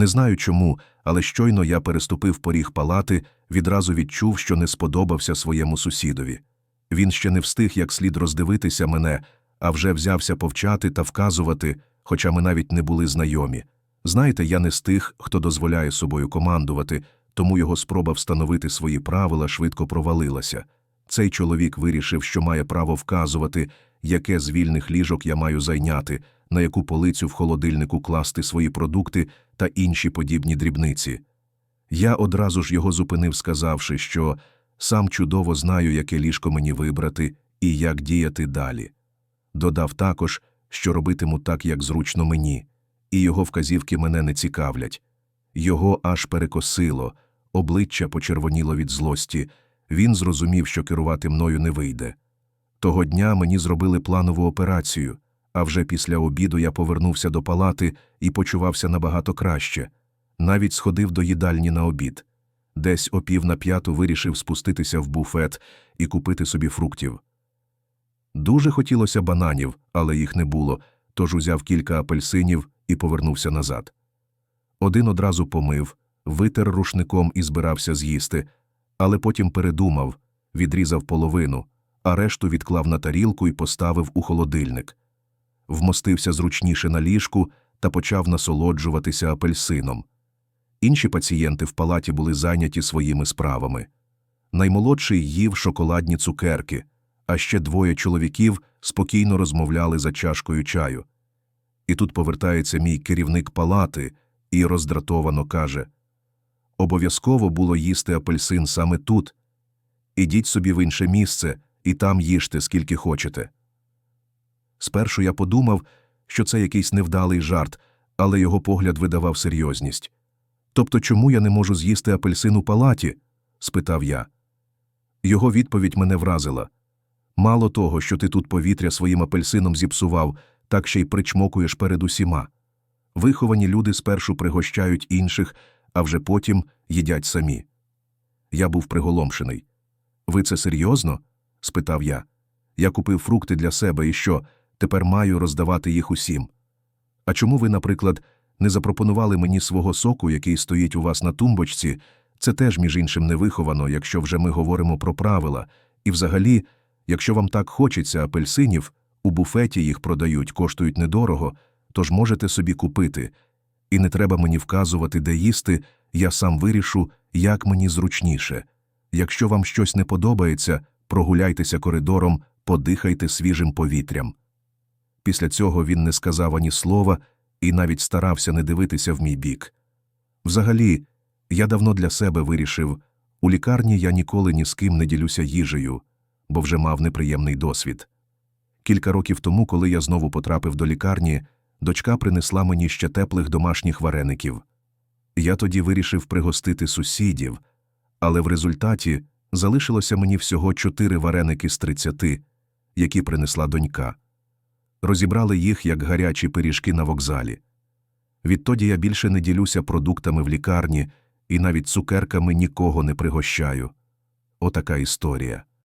Не знаю чому, але щойно я переступив поріг палати, відразу відчув, що не сподобався своєму сусідові. Він ще не встиг як слід роздивитися мене, а вже взявся повчати та вказувати, хоча ми навіть не були знайомі. Знаєте, я не з тих, хто дозволяє собою командувати, тому його спроба встановити свої правила швидко провалилася. Цей чоловік вирішив, що має право вказувати, яке з вільних ліжок я маю зайняти, на яку полицю в холодильнику класти свої продукти та інші подібні дрібниці. Я одразу ж його зупинив, сказавши, що сам чудово знаю, яке ліжко мені вибрати і як діяти далі. Додав також, що робитиму так, як зручно мені, і його вказівки мене не цікавлять. Його аж перекосило, обличчя почервоніло від злості, він зрозумів, що керувати мною не вийде. Того дня мені зробили планову операцію, а вже після обіду я повернувся до палати і почувався набагато краще. Навіть сходив до їдальні на обід. Десь о пів на п'яту вирішив спуститися в буфет і купити собі фруктів. Дуже хотілося бананів, але їх не було, тож узяв кілька апельсинів і повернувся назад. Один одразу помив, витер рушником і збирався з'їсти, але потім передумав, відрізав половину, а решту відклав на тарілку і поставив у холодильник. Вмостився зручніше на ліжку та почав насолоджуватися апельсином. Інші пацієнти в палаті були зайняті своїми справами. Наймолодший їв шоколадні цукерки, а ще двоє чоловіків спокійно розмовляли за чашкою чаю. І тут повертається мій керівник палати і роздратовано каже Обов'язково було їсти апельсин саме тут. Ідіть собі в інше місце і там їжте, скільки хочете. Спершу я подумав, що це якийсь невдалий жарт, але його погляд видавав серйозність. Тобто, чому я не можу з'їсти апельсин у палаті? спитав я. Його відповідь мене вразила. Мало того, що ти тут повітря своїм апельсином зіпсував, так ще й причмокуєш перед усіма. Виховані люди спершу пригощають інших, а вже потім їдять самі. Я був приголомшений. Ви це серйозно? спитав я. Я купив фрукти для себе і що, тепер маю роздавати їх усім. А чому ви, наприклад, не запропонували мені свого соку, який стоїть у вас на тумбочці? Це теж, між іншим, невиховано, якщо вже ми говоримо про правила. І взагалі, якщо вам так хочеться апельсинів, у буфеті їх продають, коштують недорого, тож можете собі купити. І не треба мені вказувати, де їсти, я сам вирішу, як мені зручніше. Якщо вам щось не подобається, прогуляйтеся коридором, подихайте свіжим повітрям. Після цього він не сказав ані слова і навіть старався не дивитися в мій бік. Взагалі, я давно для себе вирішив у лікарні я ніколи ні з ким не ділюся їжею, бо вже мав неприємний досвід. Кілька років тому, коли я знову потрапив до лікарні, дочка принесла мені ще теплих домашніх вареників. Я тоді вирішив пригостити сусідів, але в результаті залишилося мені всього чотири вареники з тридцяти, які принесла донька. Розібрали їх як гарячі пиріжки на вокзалі. Відтоді я більше не ділюся продуктами в лікарні і навіть цукерками нікого не пригощаю. Отака історія.